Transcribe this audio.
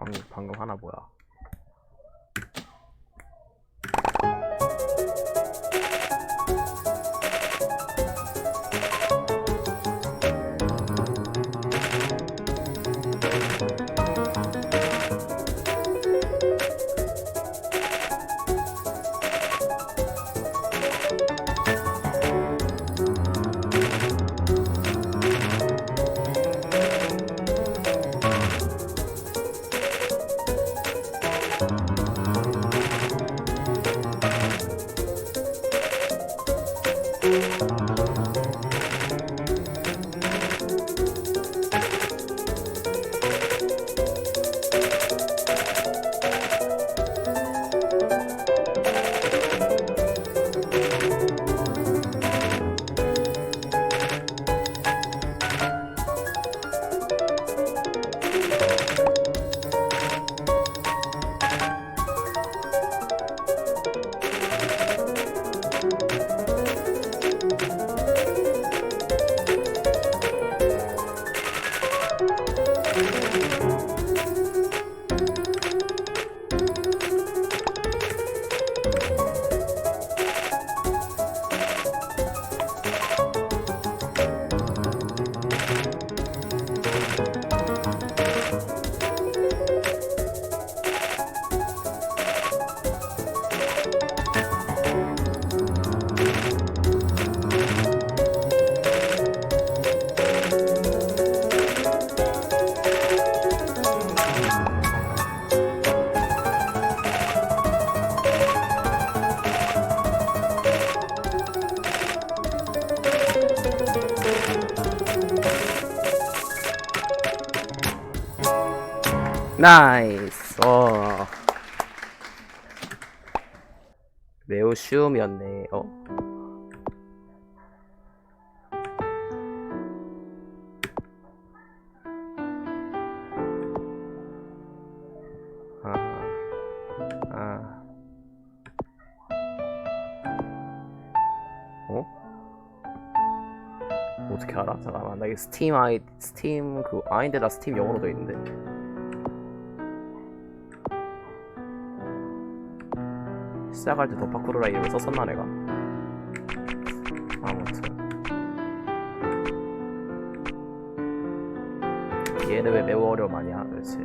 방금, 방금 하나 뭐야? 나이스. 어. 매우 쉬움이었네. 어. 아. 아. 어? 어떻게 알아? 잠깐만, 나 이게 스팀 아이, 스팀 그 아인데 나 스팀 영어로 돼 있는데. 시작할 때 도파쿠르라 이름을 썼었나 내가? 아무튼. 얘를 왜 매우 어려워하냐 도대체